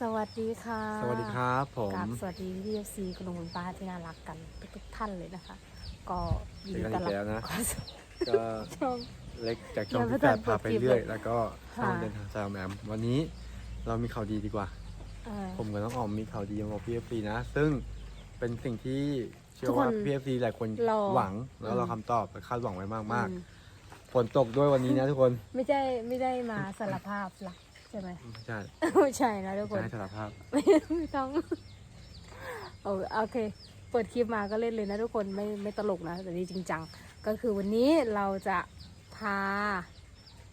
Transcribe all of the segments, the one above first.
สวัสดีค่ะสวัสดีครับผมกับสวัสดีพี่เอฟซีคุณลุงคุณป้าที่น่ารักกันทุกๆท่านเลยนะคะ ก็ยินเจอดีกันต้อนอีกแล้วรับนะเข้าสู่ก็ช่องเล็กจากช่องยังไม่ที่แปดทันพาไปเปิดคลิปเรื่อยเลยแล้วก็ช่องค่ะเดินทางสายแอมวันนี้เรามีข่าวดีดีกว่าเอ่อผมกับน้องออมมีข่าวดีมาบอกพี่เอฟซีนะ ซึ่งเป็นสิ่งที่เชื่ทุอกคนว่าพี่เอฟซีหลายคนรอหวังแล้วอืมเราคำตอบและคาดหวังไว้มากอืมๆฝนตกด้วยวันนี้นะทุกคน ไม่ใช่ไม่ได้มาสารภาพหลัก ใช่ไหมไม่ใช่ไม่ใช่นะทุกคนใช่สารภาพไม่ไม่ต้องโอโอเค เปิดคลิปมาก็เล่นเลยนะทุกคนไม่ไม่ตลกนะแต่นี่จริงจังก็คือวันนี้เราจะพา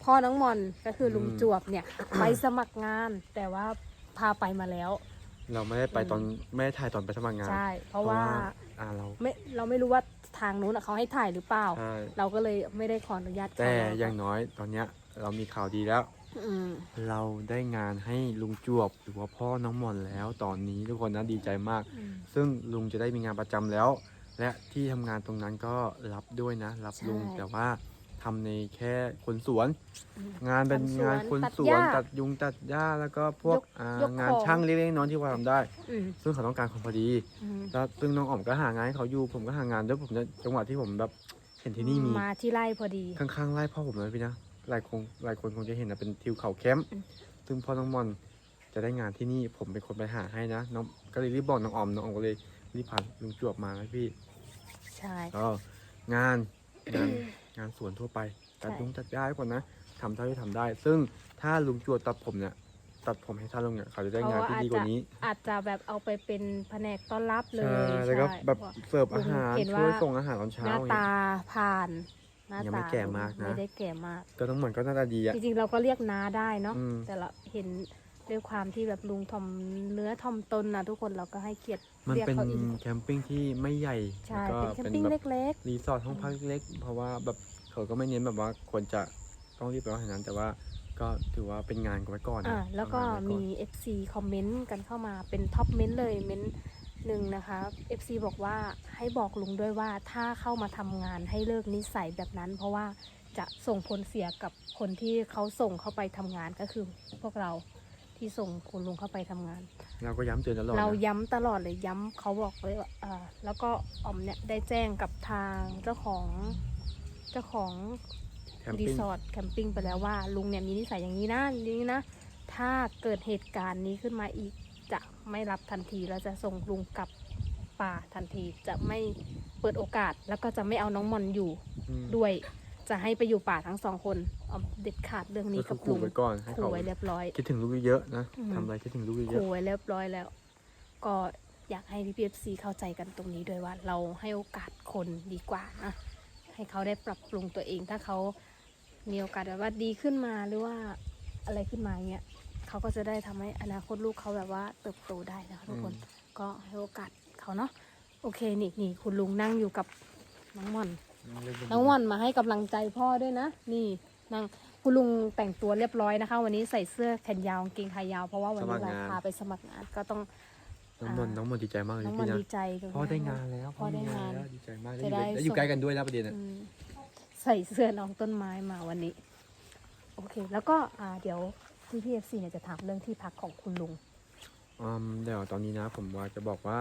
พ่อน้องมอนก็คือลุงอืมจวบเนี่ย ไปสมัครงาน แต่ว่าพาไปมาแล้ว เราไม่ได้ไปตอนไม่ได้ถ่ายตอนไปสมัครงานใช่เพราะว่าอ่าเราไม่เราไม่รู้ว่าทางนู้นอะเขาให้ถ่ายหรือเปล่าใช่เราก็เลยไม่ได้ขออนุญาตแต่เขาอย่างน้อยตอนเนี้ยเรามีข่าวดีแล้วอืม เราได้งานให้ลุงจวบหรือว่าพ่อน้องมอนแล้ว ตอนนี้ทุกคนนะดีใจมากอืมซึ่งลุงจะได้มีงานประจำแล้ว และที่ทำงานตรงนั้นก็รับด้วยนะ รับลุงใช่แต่ว่าทำในแค่คนสวนอืมงานเป็นทำสวนงานคนตัดสวนหญ้าตัดยุงตัดหญ้าแล้วก็พวกยกอ่ายกงานของช่างเล็กๆน้อยๆที่ว่าทำได้อืมซึ่งเขาต้องการคนพอดีอืมแล้วซึ่งน้องอ๋อมก็หางานให้เขาอยู่ผมก็หางานด้วยผมจะจังหวะที่ผมแบบเห็นที่นี่มีมาที่ไร่พอดีข้างๆไร่พ่อผมเลยพี่นะ หลายคนหลายคนคงจะเห็นนะเป็นทิวเขาแคมป์อืมซึ่งพ่อน้องมอนจะได้งานที่นี่ผมเป็นคนไปหาให้นะน้องก็เลยรีบบอกน้องออมน้องออมก็เลยรีบพาลุงจวบมานะพี่ใช่ก็งานงานงานสวนทั่วไปตัดใช่ยุงตัดหญ้าให้ก่อนนะทำเท่าที่ทำได้ ซึ่งถ้าลุงจวบตัดผมเนี่ยตัดผมให้ท่านลุงเนี่ยเขาจะได้งานที่ดีกว่านี้ อาจจะแบบเอาไปเป็นแผนกต้อนรับเลใช่ยแล้วก็ใช่แบบเพราะเสิร์ฟอาหารเห็นว่าช่วยส่งอาหารตอนหเช้าน้าอย่างตาเงี้ยผ่าน หน้ายังตาไม่แก่มากนะ ไม่ได้แก่มาก ก็ต้องเหมือนก็หน่าตาดีอะ จริงๆเราก็เรียกน้าได้เนาะอืม แต่เราเห็นด้วยความที่แบบลุงทอมเนื้อทอมตนนะทุกคนเราก็ให้เกียรติมันเรียกเป็นเขาอีกแคมปิ้งที่ไม่ใหญ่ใช่แล้วก็เป็นแคมเป็นปิ้งแบบ เล็ก รีสอร์ทห้องพักเล็กๆเพราะว่าแบบเขาก็ไม่เน้นแบบว่าควรจะต้องรีบไปว่าอย่างนั้น แต่ว่าก็ถือว่าเป็นงานกันไว้ก่อนๆ นะอ่าแล้วก็ทำงานไว้อนมี FC คอมเมนต์กันเข้ามาเป็นท็อปเมนต์เลยเมนต์ห นึ่งนะคะ FC บอกว่าให้บอกลุงด้วยว่าถ้าเข้ามาทำงานให้เลิกนิสัยแบบนั้น เพราะว่าจะส่งผลเสียกับคนที่เขาส่งเข้าไปทำงานก็คือพวกเราที่ส่งคุณลุงเข้าไปทำงาน เราก็ย้ำเตือนตลอดเรานะย้ำตลอดเลยย้ำเขาบอกเลยว่าเอ่อแล้วก็ออมเนี่ยได้แจ้งกับทางเจ้าของเจ้าของ แคมรีปิ้งสอร์ทแคมปิ้งไปแล้วว่าลุงเนี่ยมีนิสัยอย่างนี้นะอย่างนี้นะ ถ้าเกิดเหตุการณ์นี้ขึ้นมาอีกจะ ไม่รับทันทีแล้วจะส่งลุงกลับป่าทันที จะไม่เปิดโอกาสแล้วก็จะไม่เอาน้องมอนอยู่อืมด้วย จะให้ไปอยู่ป่าทั้งสองคนออมเด็ดขาดเรื่องนี้ก็คืกัอบลุขู่งไว้ก่อนให้ขู่เขาไว้เรียบร้อย คิดถึงลูกเยอะๆนะอืม ทำอะไรคิดถึงลูกเยอะ ขู่ไว้เรียบร้อยแล้ว ก็อยากให้พี่พีเอฟซีเข้าใจกันตรงนี้ด้วยว่าเราให้โอกาสคนดีกว่านะให้เขาได้ปรับปรุงตัวเอง ถ้าเขามีโอกาสแบบว่าดีขึ้นมาหรือว่าอะไรขึ้นมาเงี้ย เขาก็จะได้ทำให้อนาคตลูกเขาแบบว่าเติบโตได้นะคะทุกคนก็ให้โอกาสเขาเนาะโอเคนี่นี่คุณลุงนั่งอยู่กับน้องม่อนๆน้องม่อนมาให้กำลังใจพ่อด้วยนะ นี่นั่งคุณลุงแต่งตัวเรียบร้อยนะคะ วันนี้ใส่เสื้อแขนยาวกางเกงขายาวเพราะว่าวันนี้เราพาไปสมัครงานก็ต้องน้องมนต์น้องมนต์ดีใจมากเลยน้องมพี่นนะดีใจตรงนี้พ่อได้งานแล้วพ่อได้งานแล้วดีใจมากจะได้แล้วอยู่ส่งใกล้กันด้วยนะประเด็นอะอืมใส่เสื้อน้องต้นไม้มาวันนี้ โอเค แล้วก็อ่าเดี๋ยว ที่พีเอฟซีเนี่ยจะถามเรื่องที่พักของคุณลุงอืมเดี๋ยวตอนนี้นะ ผมว่าจะบอกว่า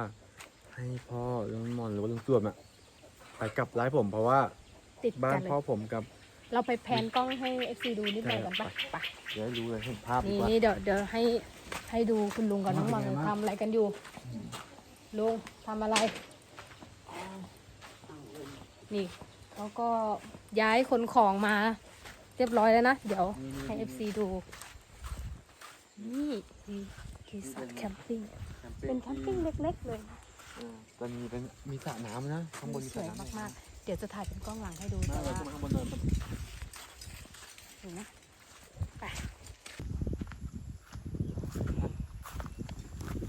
ให้พ่อเรื่องมอนหรือว่าเรื่องตรวจอะไปกลับไลฟ์ผมเพราะว่าติดบ้ากันนเลยพ่อผมกับ เราไปแพนกล้องให้เอฟซีดูนิดหน่อยกันปะไปเดี๋ยวให้รู้เลยเห็นภาพดีนี่กว่า นี่เดี๋ยวเดี๋ยวให้ให้ดูคุณลุงกับน้องบอลเป็นไงบ้าง ทำอะไรกันอยู่ ลุงทำอะไร นี่เขาก็ย้ายคนของมา เรียบร้อยแล้วนะ เดี๋ยวให้เอฟซีดู นี่นี่รีสอร์ทแคมปิ้ง เป็นแคมปิ้งเล็กๆเลยนะเออจะมีเป็นมีสระน้ำนะข้างบนมีสสระวยน้ำมากๆ เดี๋ยวจะถ่ายเป็นกล้องหลังให้ดูมาแต่เลยว่าขึ้นมาข้างบนเลยเห็นไหมไป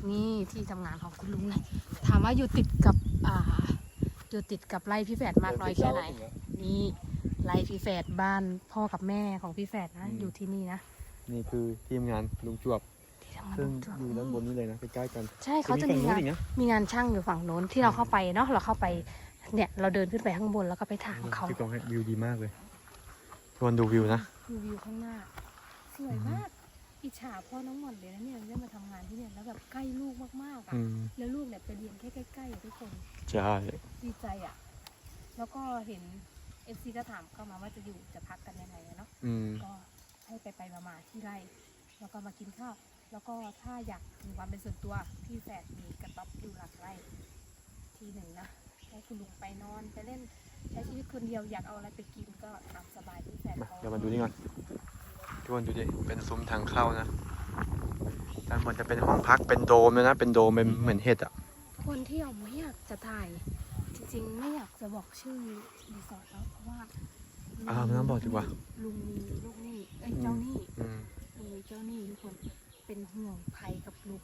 นี่ที่ทำงานของคุณลุงเลยถามว่าอยู่ติดกับอ่าอยู่ติดกับไร่พี่แฝดมากน้อยแค่ไหน นี่ไร่พี่แฝดบ้านพ่อกับแม่ของพี่แฝดนะอยู่ที่นี่นะ นี่คือทีมงานลุงจวบ ที่ทำงานซึ่งลุงจวบอยู่ด้านบนนี้เลยนะใกล้ๆกันใช่เขาจะมีฝั่งานอีกนะมีงานช่างอยู่ฝั่งโน้นที่เราเข้าไปเนาะเราเข้าไปเนี่ยเราเดินขึ้นไปข้างบนแล้วก็ไปถามเขาพี่กองให้วิวดีมากเลยชวนดูวิวนะ ดูวิวข้างหน้า สวยมาก อิจฉาพ่อน้องหม่อนเลยนะเนี่ยได้มาทำงานที่เนี่ยแบบใกล้ลูกมากๆอะอืมแล้วลูกเนี่ยไปเรียนแค่ใกล้ๆอะทุกคนใช่ดีใจอะ แล้วก็เห็นเอฟซีก็ถามเข้ามาว่าจะอยู่จะพักกันยังไงอะเนาะอืมก็ ให้ไปไปๆมาๆที่ไร่แล้วก็มากินข้าว แล้วก็ถ้าอยากมีความเป็นส่วนตัวพี่แฝดมีกระต๊อบอยู่หลังไร่ทีหนึ่งนะให้คุณลุงไปนอนไปเล่นใช้ชีวิตคนเดียวอยากเอาอะไรไปกินก็ตามสบายพี่แฝดมาเขาเดี๋ยวมาดูนี่ก่อนทุกคนดูดิเป็นซุ้มทางเข้านะด้านบนจะเป็นห้องพักเป็นโดมเลยนะ เป็นโดมเป็นเหมือนเห็ดอะ คนที่เราไม่อยากจะถ่าย จริงๆ ไม่อยากจะบอกชื่อรีสอร์ทแล้วเพราะว่า อ่าไม่ต้องบอกดีกว่าลุงมีลูกหนี้เอ้ยเจ้าหนี้อืมเออเจ้าหนี้ทุกคนเป็นห่วงภัยกับลุง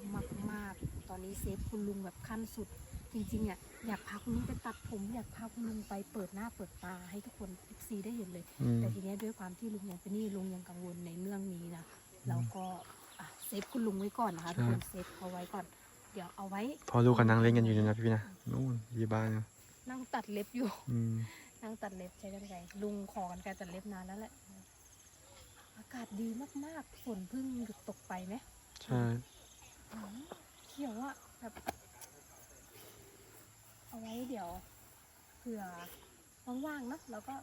มาก ๆ ตอนนี้เซฟคุณลุงแบบขั้นสุด จริงๆอะอยากพาคุณลุงไปตัดผมอยากพาคุณลุงไปเปิดหน้าเปิดตาให้ทุกคนอีซีได้เห็นเลย อืมแต่ทีเนี้ยด้วยความที่ลุงยังเป็นหนี้ลุงยังกังวลในเรื่องนี้นะเราก็อะเซฟคุณลุงไว้ก่อนนะคะทุกคนเซฟเขาไว้ก่อน เดี๋ยวเอาไว้พอลูกกันนั่งเล่นกันอยู่นะพี่ๆนะนู่นที่บ้านนะนั่งตัดเล็บอยู่ อืม นั่งตัดเล็บใช้กันไกรลุงขอกันไกรตัดเล็บนานแล้วแหละ อากาศดีมากๆฝนเพิ่งหยุดตกไปไหมใช่อืมเขียวอะแบบ เอาไว้เดี๋ยวเผื่อว่างๆเนอะเราก็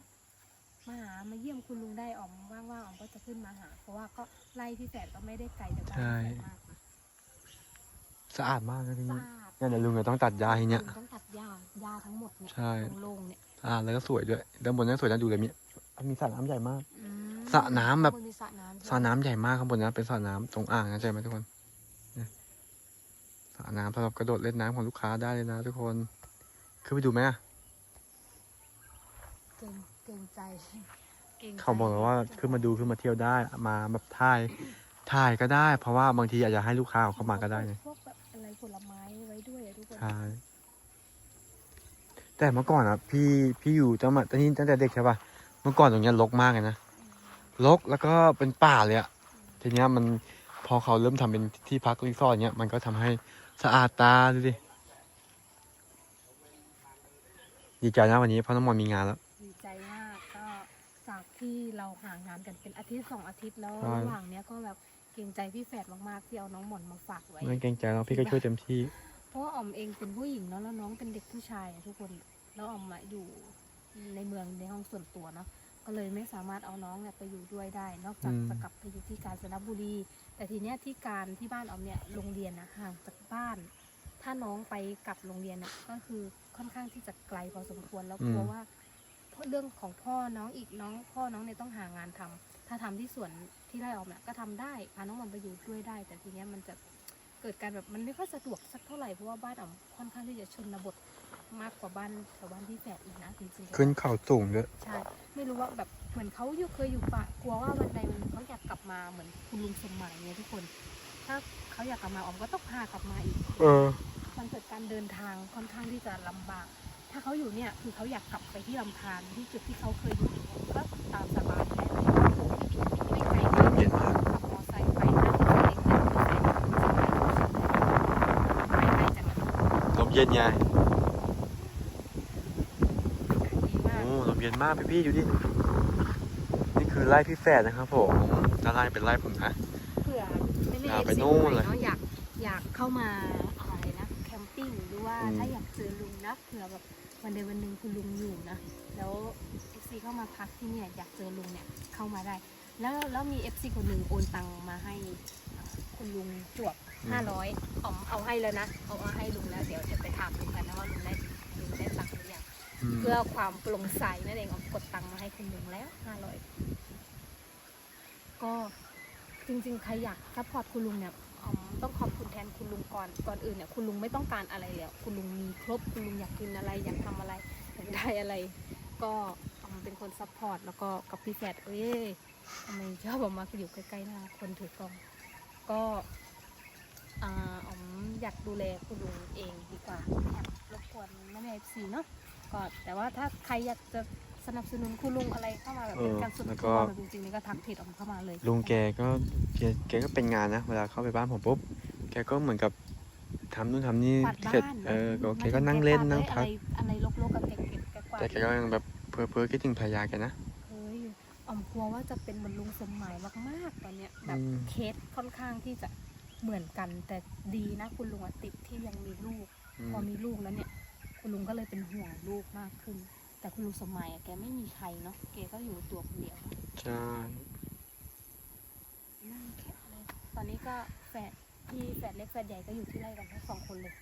มาหามาเยี่ยมคุณลุงได้ออมว่างๆออมก็จะขึ้นมาหา เพราะว่าก็ไล่พี่แฝดก็ไม่ได้ไกลจากบ้านพี่แฝดมากนะสะอาดมากนะที่สะนี่อาด เนี่ยเดี๋ยวลุงจะต้องตัดหญ้าให้เนี่ยลุงต้องตัดหญ้าหญ้าทั้งหมดเนี่ยใช่ โล่งๆเนี่ยสะ อาดแล้วก็สวยด้วยด้านบนนั้นสวยน่าดูเลยมีมีสระน้ำใหญ่มากอืมสระน้ำแบบข้างนมีสระน้ำสระน้ำใหญ่มากข้างบนนะเป็นสระน้ำตรงอ่างนะใช่ไหมทุกคนเนี่ยสระน้ำสำหรับกระโดดเล่นน้ำของลูกค้าได้เลยนะทุกคนขึ้นไปดูไหมอะเกรงเกรงใจเกรงใจเขาบอกแล้วว่าขึ้นมาดูขึ้นมาเที่ยวได้มาแบบถ่ายถ่ายก็ได้ เพราะว่าบางทีอาจจะให้ลูกค้าเอาเข้ามาก็ได้ไงพวกแบบอะไรผลไม้ไว้ด้วยอะทุกคนใช่ แต่เมื่อก่อนอะพี่พี่อยู่ตั้งแต่ตอนนี้ตั้งแต่เด็กใช่ป่ะเมื่อก่อนตรงเนี้ยรกมากเลยนะรกแล้วก็เป็นป่าเลยอะทีเนี้ยมันพอเขาเริ่มทำเป็นที่พักรีสอร์ทเนี้ยมันก็ทำให้สะอาดตาดูดิดีใจนะวันนี้เพราะน้องมอนมีงานแล้ว ดีใจมากก็จากที่เราห่างงานกันเป็นอาทิตย์สองอาทิตย์แล้วใช่ระหว่างเนี้ยก็แบบเกรงใจพี่แฝดมากๆที่เอาน้องหมอนมาฝากไว้ไม่เกรงใจแล้วพี่ก็ช่วยเต็มที่ เพราะว่าอ๋อมเองเป็นผู้หญิงเนาะแล้วน้องเป็นเด็กผู้ชายอะทุกคน แล้วอ๋อมมาอยู่ในเมืองในห้องส่วนตัวเนาะก็เลยไม่สามารถเอาน้องเนี่ยไปอยู่ด้วยได้ นอกจากอืมจะกลับไปอยู่ที่กาญจนบุรี แต่ทีเนี้ยที่การที่บ้านอ๋อมเนี่ยโรงเรียนนะห่างจากบ้าน ถ้าน้องไปกลับโรงเรียนเนี่ยก็คือค่อนข้างที่จะไกลพอสมควรแล้วกลัวว่าเพราะเรื่องของพ่อน้องอีกน้องพ่อน้องเนี่ยต้องหางานทำถ้าทำที่สวนที่ไร่ออมเนี่ยก็ทำได้พาน้องมันไปอยู่ด้วยได้ แต่ทีเนี้ยมันจะเกิดการแบบมันไม่ค่อยสะดวกสักเท่าไหร่เพราะว่าบ้านอ๋อมค่อนข้างที่จะชนบท มากกว่าบ้านแถวบ้านพี่แฝดอีกนะจริงๆขึ้นเขาสูงด้วยใช่ ไม่รู้ว่าแบบเหมือนเขาอยู่เคยอยู่ป่ากลัวว่าวันใดวันหนึ่งเขาอยากกลับมาเหมือนคุณลุงสมหมายเนี่ยทุกคน ถ้าเขาอยากกลับมาอ๋อมก็ต้องพากลับมาอีกเออ มันเกิดการเดินทางค่อนข้างที่จะลำบาก ถ้าเขาอยู่เนี่ยคือเขาอยากกลับไปที่ลำธารที่จุดที่เขาเคยอยู่ก็ตามสบายได้เลยไม่ไกลมากเย็นมาก ขับมอไซค์ไปนั่งรถเล็กนั่งรถไฟไปไกลจากนั้นลมเย็นไง ดีมาก โอ้ลม เย็นมากพี่พี่ๆดูดิ นี่คือไร่พี่แฝดนะครับผมด้านล่างเป็นไร่ผมนะ เผื่อไม่ไม่อ่าเอฟไปซีนู่นไหนเลยเนาะอยากอยากเข้ามาอะไรนะแคมปิ้งหรือว่าอืมถ้าอยากเจอลุงนะเผื่อแบบวันใดวันหนึ่งคุณลุงอยู่นะแล้วเอฟซีเข้ามาพักที่เนี่ยอยากเจอลุงเนี่ยเข้ามาได้ แล้วแล้วมีเอฟซีคนหนึ่งโอนตังมาให้อ่าคุณลุงจวบห้าร้อยเอาเอาให้แล้วนะเอาเอาให้ลุงแล้วเดี๋ยวจะไปถามลุงกันนะว่าลุงได้ลุงได้ตังค์หรือยัง อืม เพื่อความโปร่งใสนั่นเองเอากดตังค์มาให้คุณลุงแล้วห้าร้อยก็จริงๆใครอยากซัพพอร์ตคุณลุงเนี่ยอมต้องขอบคุณแทนคุณลุงก่อนก่อนอื่นเนี่ยคุณลุงไม่ต้องการอะไรแล้ว คุณลุงมีครบคุณลุงอยากกินอะไรอยากทำอะไรอยากได้อะไร ก็อมเป็นคนซัพพอร์ตแล้วก็กับพี่แฟดเอ้ยทำไมชอบออกมาอยู่ใกล้ๆหน้าคนถือกล้องก็อ๋อมอยากดูแลคุณลุงเองดีกว่าไม่อยากรบกวนแม่แม่เอฟซีเนาะ ก็แต่ว่าถ้าใครอยากจะสนับสนุนคุณลุงอะไรเข้ามาแบบเป็นการส่วนตัวแบบจริงๆนี่ก็ทักเพจออกมาเข้ามาเลยลุงแกก็แกแกก็เป็นงานนะเวลาเข้าไปบ้านผมปุ๊บแกก็เหมือนกับทำนู่นทำนี่กวาดบ้านเสร็จเออก็แกก็นั่งเล่นนั่งพักอะไรอะไรรกๆกับแกเก็บแกกวาดแต่แกก็ยังแบบเพ้อเพ้อๆคิดถึงภรรยาแกนะเฮ้ยอ่อมกลัวว่าจะเป็นเหมือนลุงสมหมายมากๆตอนเนี้ยแบบอืมเคสค่อนข้างที่จะเหมือนกันแต่ดีนะคุณลุงอะติดที่ยังมีลูก พอมีลูกแล้วเนี่ย คุณลุงก็เลยเป็นห่วงลูกมากขึ้น แต่คุณลุงสมัยอะแกไม่มีใครเนาะแกก็อยู่ตัวคนเดียวใช่นั่งแข็งเลยตอนนี้ก็แฝดพี่แฝดเล็กแฝดใหญ่ก็อยู่ที่ไร่กันทั้งสองคนเลย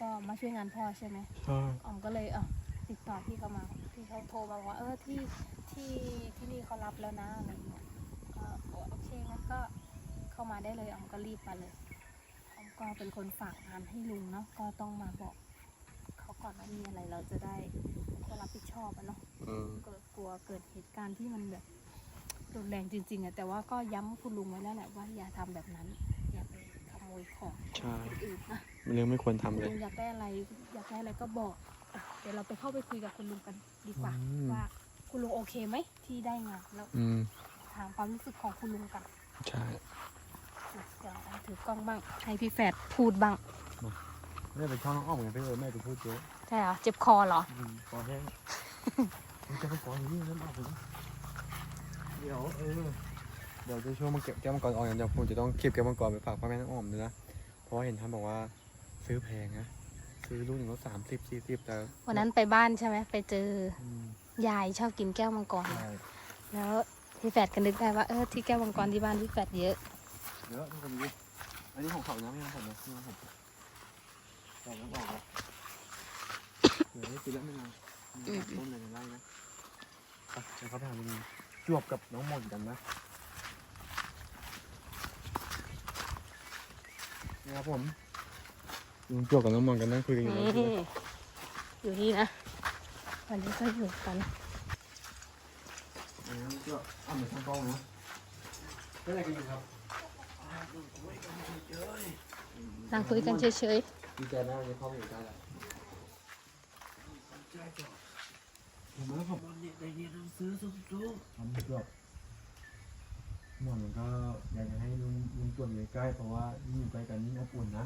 ก็มาช่วยงานพ่อใช่ไหมใช่ออมก็เลยเออติดต่อพี่เขามาพี่เขาโทรมาบอกว่าเออที่ที่ที่นี่เขารับแล้วนะอะไรเงี้ยก็บอกโอเคงั้นก็เข้ามาได้เลยออมก็รีบมาเลยออม ก็เป็นคนฝากงานให้ลุงเนาะก็ต้องมาบอก เขาก่อนว่ามีอะไรเราจะได้ก็รับผิดชอบอะเนาะอืมเกิดกลัวเกิดเหตุการณ์ที่มันแบบรุนแรงจริงๆอะแต่ว่าก็ย้ำคุณลุงไว้แล้วแหละว่าอย่าทำแบบนั้น อย่าไปขโมยของใช่คนอื่นนะ มันเรื่องไม่ควรทำเลยลุงอยากได้อะไรอยากได้อะไรก็บอกอะเดี๋ยวเราไปเข้าไปคุยกับคุณลุงกันดีกว่า อืม ว่าคุณลุงโอเคไหมที่ได้งานแล้วอืมถามความรู้สึกของคุณลุงกันใช่ เดี๋ยวเอาถือกล้องบ้าง ให้พี่แฝดพูดบ้าง ไม่ได้ไปช่องน้องอ้อมเหมือนกันไปเลยแม่ไปพูดเยอะใช่เหรอ เจ็บคอเหรอ อืมคอแห้งมันจะไปขออย่างนี้นั่นออกไปเดี๋ยวเออเดี๋ยวจะช่วยมาเก็บแก้วมังกรออกอย่างเดี๋ยวผมจะต้องเก็บแก้วมังกรไปฝากพ่อแม่น้องอ้อมด้วยนะเพราะว่าเห็นท่านบอกว่าซื้อแพงนะซื้อลูกหนึ่งก็สามสิบสี่สิบแต่วันนั้นไปบ้านใช่ไหม ไปเจอ อืมยายชอบกินแก้วมังกร ใช่แล้วพี่แฝดก็นึกได้ว่าเออที่แก้วมังกรที่บ้านพี่แฝดเยอะ เยอะทุกคนดูอันนี้ของเขานะไม่ใช่ของผมนะนี่ของผมแต่แล้วบอกว่าเดี๋ยวได้ซื้อแล้วไม่นานต้นอะไรในไร่นะไปเดี๋ยวเขาไปหาลุงจวบกับน้องมนกันนะนี่ครับผมลุงจวบกับน้องมนกันนั่งคุยกันอยู่นี่อยู่นี่นะวันนี้ก็อยู่กันนี่นะลุงจวบอาเหมือนช่างกล้องนะเป็นอะไรกันอยู่ครับ นั่งคุยกันเฉยดีใจมากวันนี้พ่อมาอยู่ใกล้แล้วเห็นไหมผมวันนี้ได้เรียนหนังสือสูงสูงทำจวบหมอนมันก็อยากจะให้ลุงลุงจวบอยู่ใกล้เพราะว่ายิ่งอยู่ใกล้กันยิ่งอบอุ่นนะ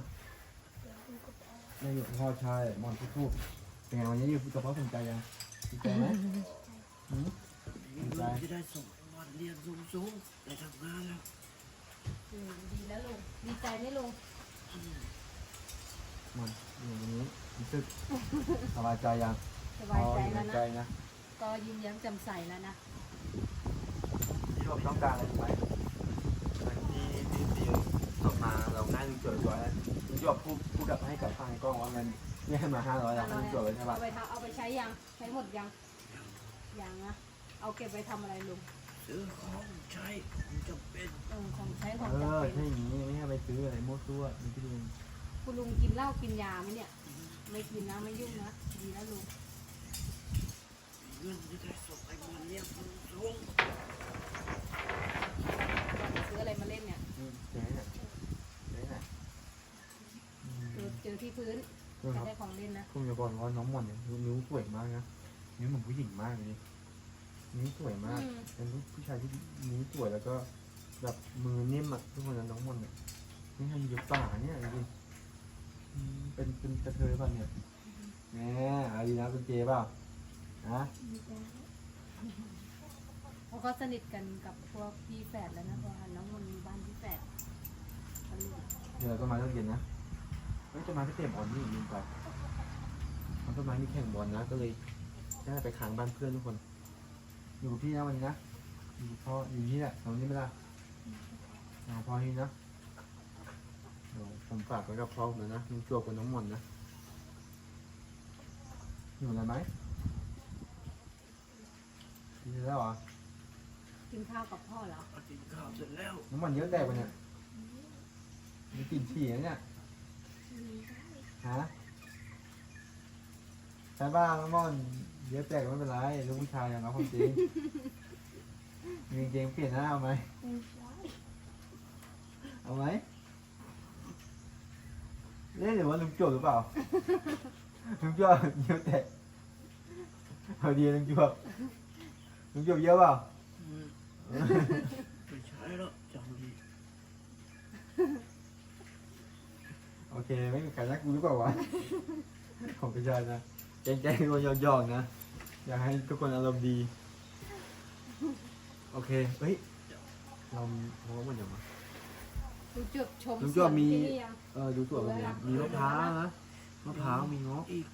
ไม่อยู่กับพ่อชายหมอนพูดๆเป็นไงวันนี้อยู่กับพ่อสนใจยังดีใจไหมหืมมีเงินที่ได้ส่งวันเรียนสูงสูงได้ทำงานแล้ว ๆดีแล้วลุงดีใจไหมลุงหมอนอยู่วันนี้รู้สึกสบายใจยังสบายใจอ๋อแล้วสบนะใจนะก็ยิ้มแย้มแจ่มใสแล้วนะที่เราต้องการอะไรไหมที่ที่ที่ออกมาเราง่ายลุงจวบจวบลุงจวบพูดพูดกับให้กับทางกล้องว่าเงินนี่ให้มาห้าร้อยแล้วให้ลุงจวบเลยใช่ปะเอาไปทำเอาไปใช้ยังใช้หมดยังยังนะเอาเก็บไปทำอะไรลุง ซื้อของใช้ของจำเป็นเออของใช้ของเอจำอ เป็นใช่อย่างนี้ไม่ให้ไปซื้ออะไรมั่วซั่วนี่พี่ลุงคุณลุงกินเหล้ากินยาไหมเนี่ย ไม่กินนะไม่ยุ่งนะดีแล้วลุงมีเงินที่ได้ส่งไอ้วันเรียนสูงสูงซื้ออะไรมาเล่นเนี่ยอืมเจ๊เนี่ยเจ๊เนี่ยอืมเจอเจอที่พื้นเพื่อนคจะรับได้ของเล่นนะ คุณจะบอกว่าน้องหม่อนเนี่ยนิ้วสวยมากนะนิ้วเหมือนผู้หญิงมากเลย นี่นิ้วสวยมากอืม เป็นผู้ชายที่นิ้วสวยแล้วก็แบบมือนิ่มอะทุกคนนะน้องหม่อนเนี่ยนี่ทำอยู่ป่าเนี่ยจริงๆอืมเป็นเป็นกระเทยป่ะเนี่ยแหมอาดีนะเป็นเจเปล่าฮะเพราะเขาสนิทกันกับพวกพี่แฝดแล้วนะเพราะว่าน้องมนต์มีบ้านพี่แฝดกันลูกเดี๋ยวต้นไม้ต้องเย็นนะเฮ้ยต้นไม้ไม่เต็มบอลนี่ลืมไปมันต้นไม้มีแข่งบอลนะก็เลยได้ไปค้างบ้านเพื่อนทุกคน อยู่กับพี่นะวันนี้นะอยู่กับพ่ออยู่ที่แหละตรงนี้ไม่ได้เอาพ่อที่นะเดี๋ยวผมฝากไว้กับพ่อผมเลยนะลุงจวบกับน้องหมอนนะอยู่อะไรไหมกินแล้วเหรอกินข้าวกับพ่อเหรอพอกินข้าวเสร็จแล้ว น้ำมันเยอะแดกไปเนี่ยมีกลิ่นฉี่นะเนี่ยฮะใช่บ้างน้ำมัน เยอะแตกไม่เป็นไรลูกผู้ชายอย่างเราความจริงมีกางเกงเปลี่ยนหน้าเอาไหมเอาไหมเล่นหรือว่าลุงโจวหรือเปล่าลุงโจวเยอะแตกเอาดีลุงโจวลุงโจวเยอะเปล่าอืมไม่ใช่แล้วจำดีโอเคไม่มีใครรักกูหรือเปล่าวะผมไม่ใช่นะแกล้งๆคนหยอกๆนะ อยากให้ทุกคนอารมณ์ดี โอเค เฮ้ย เราเราว่ามันเดี๋ยวมาดูจุดชมลุงสจ้ววนมี ที่นี่ยังเออ ดูสวนแบบนี้มีมะพร้าวนะ มะพร้าว มีเงาะอีก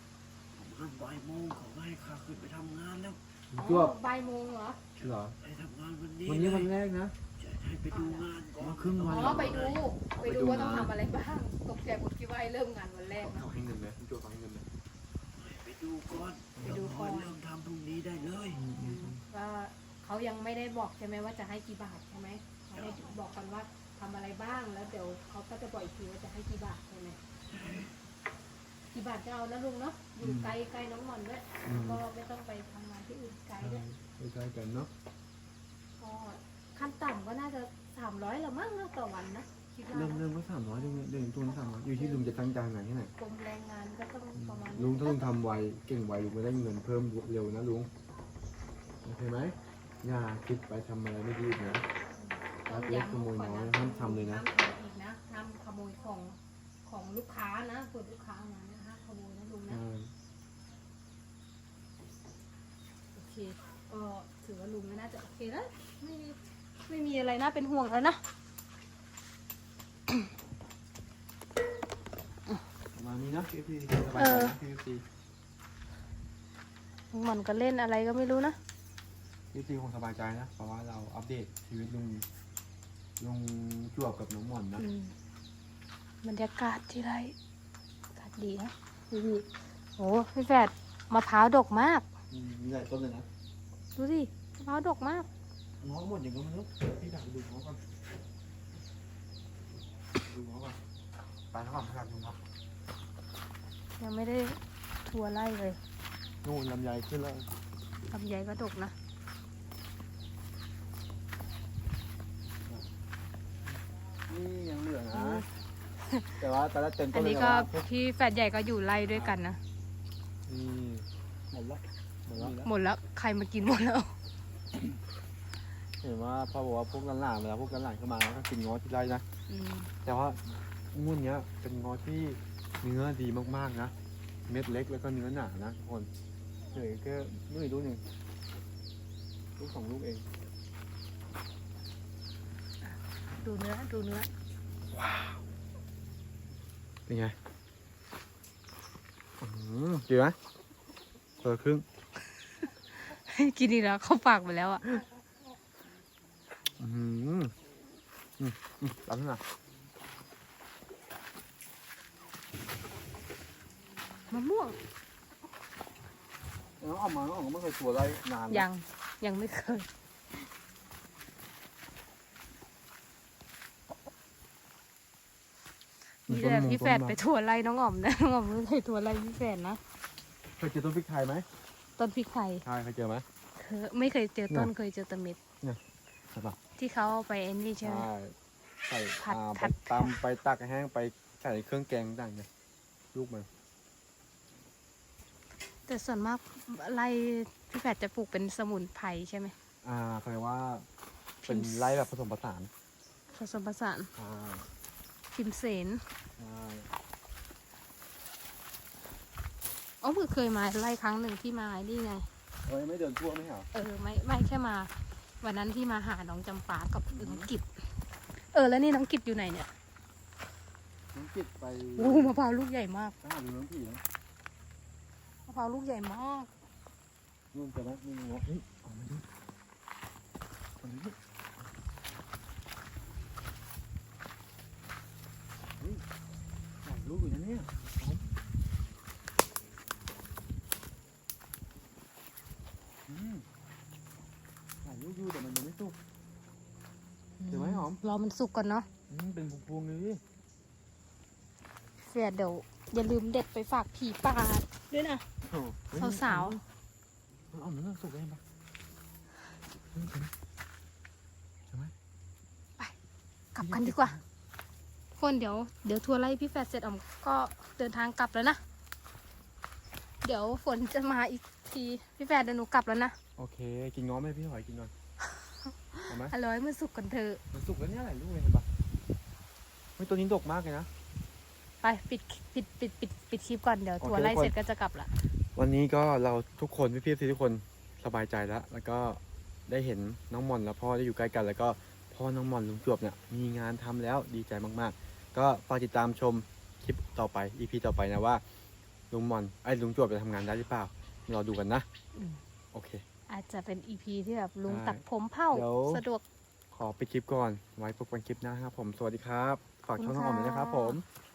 ประมาณบ่ายโมงเขาก็ให้ข้าขึ้นไปทำงานแล้วลุงอ๋จ้วอบ่ายโมงเหรอ เหรอ ไปทำงานวันนี้วันนี้วันเลยแรกนะ จะให้ไปดูงานก่อนมาครึ่งวัน อ๋อ ไปดู ไปดูว่าต้องไปดูนะทำอะไรบ้าง ตกใจหมดคิดว่าให้เริ่มงานวันแรกนะ เขาให้เงินไหมลุงจ้วเขาให้เงินไหมไป ดูก่อนไปดูก่อนเดี๋ยวพเริ่มทำพรุ่งนี้ได้เลยว่าเขายังไม่ได้บอกใช่ไหมว่าจะให้กี่บาทใช่ไหมเขาให้บอกกันว่าทำอะไรบ้างแล้วเดี๋ยวเขาก็จะบอกอีกทีว่าจะให้กี่บาทใช่ไหมกี่บาทจะเอานะลุงเนาะอยู่ไกลไกลน้องหมอนด้วยอืม ก็ไม่ต้องไปทำงานที่อื่นไกลด้วยใกล้ๆกันเนาะก็ขั้นต่ำก็น่าจะสามร้อยละมั้งนะต่อวันนะ คิดว่าเริ่มนะเริ่มก็สามร้อยเดือนเดือนตัวสามร้อยอยู่ที่ลุงจะตั้งใจไหนแค่ไหนกรมแรงงานก็ต้องประมาณลุงถ้าลุงทำไวเก่งไวลุงก็ได้เงินเพิ่มเร็วนะลุงโอเคไหมอย่าคิดไปทำอะไรไม่ดีนะต้องเล็กย้ำขโมยน้อยก่ห้ามทำเลยนะห้ามทำอีกนะห้ามขโมยของของลูกค้านะส่วนลูกค้ามานะห้ามขโมยนะลุงนะอ่าโอเคก็ถือว่าลุงก็น่าจะโอเคแล้วไม่มีไม่มีอะไรน่าเป็นห่วงแล้วนะประ มาณนี้นะพี่พี่สบายใจนะพี่พี่มันก็เล่นอะไรก็ไม่รู้นะพี่พี่คงสบายใจนะ เพราะว่าเราอัปเดตชีวิตลุงลุงจวบกับน้องหม่อนนะอืมบรรยากาศที่ไรอากาศดีนะดูดิโอ้พี่แฝดมะพร้าวดกมาก อืมมีหลายต้นเลยนะดูดิมะพร้าวดกมากง้อหมดอย่างก็ไม่รู้พี่ดักดูง้อก่อน ดูง้อก่อนไปแล้วก่อนครับลุงครับยังไม่ได้ทัวร์ไล่เลยนู่นลำไยขึ้นแล้วลำไยก็ดกนะนี่ยังเหลือนะแต่ว่าแต่ละเต็มต้อันนเลยนี้แต่ก็ว่าพี่แฝดใหญ่ก็อยู่ไล่ด้วยกันนะนี่หมดแล้วหมดแล้วหมดแล้วใครมากินหมดแล้วเห็นว่าพ่อบอกว่าพวกหลานๆเวลาพวกหลานๆเข้ามาก็กินง้อที่ไรนะอืม แต่ว่างุ่นเนี้ยเป็นง้อที่เนื้อดีมากๆนะ เม็ดเล็กแล้วก็เนื้อหนานะทุกคนเหลือแค่ลูกอีกลูกหนึ่งลูกสองลูกเอง ดูเนื้อดูเนื้อเป็นไงอืมเจอไหมเปิดครึ่งกินอีกแล้วเข้าปากไปแล้วอะ อืม อืมอืมรับหน่อยมะม่วงน้องออกมาน้องออกมาไม่เคยตัวอะไรนานยังยังไม่เคย มีนี่แหละพี่แฝดไปไม้ทัวร์ไล่น้องอ๋อมนะน้องอ๋อมไม่เคยทัวร์ไล่พี่แฝดนะเคยเจอต้นพริกไทยไหมต้นพริกไทยใช่เคยเจอไหมเคยไม่เคยเจอต้นเคยเจอแตะเม็ดใช่ปะ ที่เขาเอาไปเอ็นนี่ใช่ไหม ใช่ใส่ผัดอ่าผัไปด ตำไปตักแห้งไปใส่เครื่องแกงต่างเนี่ยลูกมันแต่ส่วนมากไล่พี่แฝดจะปลูกเป็นสมุนไพรใช่ไหม อ่าเขาเรียกว่าเป็นพิมพ์ไร่แบบผสมผสานผสมผสานใช่พิมเสนใช่อ๋อเพิ่งเคยมาไล่ครั้งหนึ่งที่มาไอ้นี่ไง เฮ้ยไม่เดินทั่วไม่เหรอเออไม่ไม่แค่มา วันนั้นที่มาหาน้องจำปากับน้องกิจเออแล้วนี่น้องกิจอยู่ไหนเนี่ยน้องกิดไปโอ้มะพร้าวลูกใหญ่มากไปหาดูน้องผีนะมะพร้าวลูกใหญ่มากนู่นเจอไหมนู่นงอเฮ้ยออกมาดูออกมาดูเฮ้ยหลายลูกอยู่นะเนี่ยอืมหลายลูกอยู่แต่มันยังไม่สุก เดี๋ยวไว้หอม รอมันสุกก่อนเนาะอืมเป็นพวงๆเลยเสียเดี๋ยวอย่าลืมเด็ดไปฝากผีป่าด้วยนะโอ้เฮ้ยสาวมันเอามันเริ่มสุกได้ปะเฮ้ยใช่ไหมกลับกันดีกว่า คนเดี๋ยวเดี๋ยวทัวร์ไล่พี่แฟดเสร็จออมก็เดินทางกลับแล้วนะ เดี๋ยวฝนจะมาอีกทีพี่แฟดเดี๋ยวหนูกลับแล้วนะ โอเค กินง้อไหมพี่หอยกินหน่อย เอาไหมอร่อยมันสุกกันเถอะมันสุกแล้วเนี่ยหลายลูกเลยเห็นปะเฮ้ยตัวนี้ดกมากเลยนะ ไปปิดปิดปิดปิดปิดคลิปก่อนเดี๋ยวโอเคทัวร์ไล่ทุกคน เสร็จก็จะกลับละวันนี้ก็เราทุกคนพี่ๆทุกคนสบายใจแล้ว แล้วก็ได้เห็นน้องมอนและพ่อได้อยู่ใกล้กัน แล้วก็พพ่อน้องหมอนลุงจวบเนี่ยมีงานทำแล้วดีใจมากๆ ก็ฝากติดตามชมคลิปต่อไป EP ต่อไปนะว่าลุงหมอนไอ้ยลุงจวบจะทำงานได้หรือเปล่ารอดูกันนะอืมโอเค อาจจะเป็นอีพีที่แบบลุงใช่ตัดผมเผ่าเดี๋ยว สะดวก ขอไปดคลิปก่อน ไว้พบกันคลิปหน้าครับผม สวัสดีครับ ฝากช่องน้องออมด้วยนะครับผมข